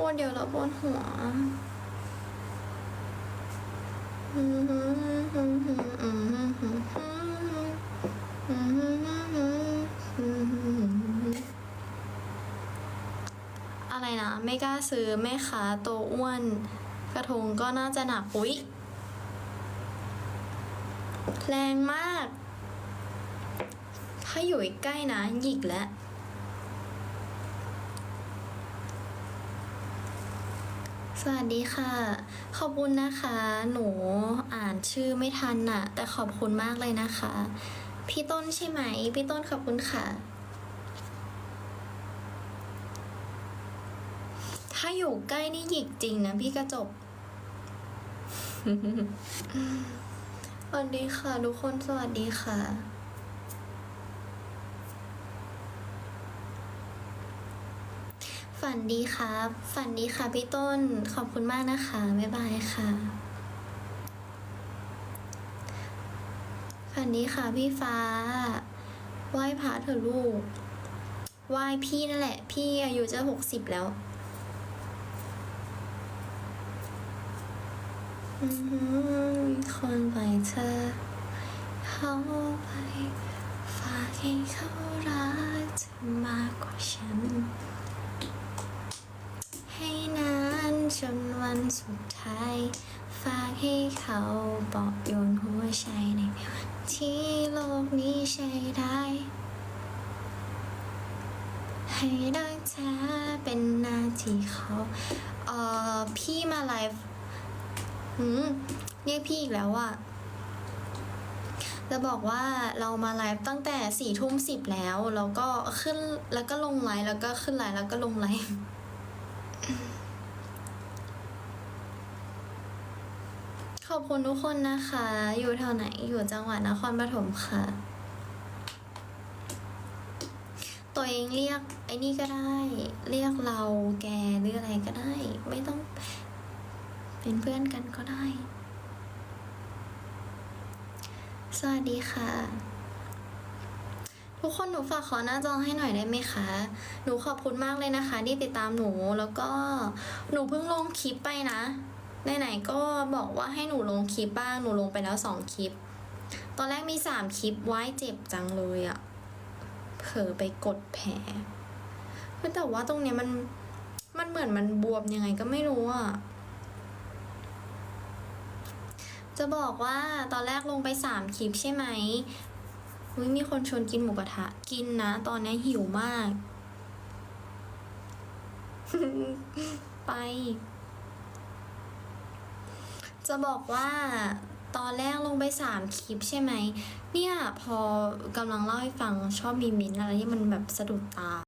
พูดเดี๋ยวเราปวดหัวอะไรนะ ไม่กล้าซื้อแม่ค้าตัวอ้วน กระทงก็น่าจะหนักอุ๊ย แรงมาก ถ้าอยู่ใกล้นะหยิกแล้ว สวัสดีค่ะ ขอบคุณนะคะ หนูอ่านชื่อไม่ทันน่ะ แต่ขอบคุณมากเลยนะคะ พี่ต้นใช่ไหม พี่ต้นขอบคุณค่ะ ถ้าอยู่ใกล้นี่หยิกจริงนะพี่กระจกสวัสดีค่ะ ทุกคนสวัสดีค่ะ ฝันดีครับ ฝันดีค่ะพี่ต้น ขอบคุณมากนะคะ บ๊ายบายค่ะ ฝันดีค่ะพี่ฟ้า ไหว้พระเถอะลูก ไหว้พี่นั่นแหละ พี่อายุจะหกสิบแล้ว คนไปเธอ เขาไป ฝากให้เขารักเธอมากกว่าฉัน ให้นานจนวัน สุดท้ายฝากให้เขาบอกโยนหัวใจในวันที่โลกนี้ใช้ได้ ให้รักเธอเป็นหน้าที่เขาเอ่อพี่มาไลฟ์หืมเรียกพี่อีกแล้วอะจะบอกว่าเรามาไลฟ์ตั้งแต่สี่ทุ่มสิบแล้วแล้วก็ขึ้นแล้วก็ลงไลฟ์แล้วก็ขึ้นไลฟ์แล้วก็ลงไลฟ์ อบคุณทุกคนนะคะ อยู่แถวไหนอยู่จังหวัดนครปฐมค่ะ ตัวเองเรียกไอ้นี่ก็ได้ เรียกเราแกหรืออะไรก็ได้ ไม่ต้องเป็นเพื่อนกันก็ได้ สวัสดีค่ะทุกคนหนูฝากขอหน้าจอให้หน่อยได้ไหมคะ หนูขอบคุณมากเลยนะคะ ที่ติดตามหนูแล้วก็หนูเพิ่งลงคลิปไปนะ ไหนๆก็บอกว่าให้หนูลงคลิปบ้างหนูลงไปแล้วสองคลิป ตอนแรกมีสามคลิปไว้เจ็บจังเลยอะเผลอไปกดแผลแต่ว่าตรงเนี้ยมันมันเหมือนมันบวมยังไงก็ไม่รู้อะจะบอกว่าตอนแรกลงไปสามคลิปใช่ไหมอุ๊ยมีคนชวนกินหมูกระทะ กินนะ ตอนนี้หิวมาก ไป จะบอกว่าตอนแรกลงไปสามคลิปใช่ไหม เนี่ย พอกำลังเล่าให้ฟังชอบมีมินอะไรที่มันแบบสะดุดตา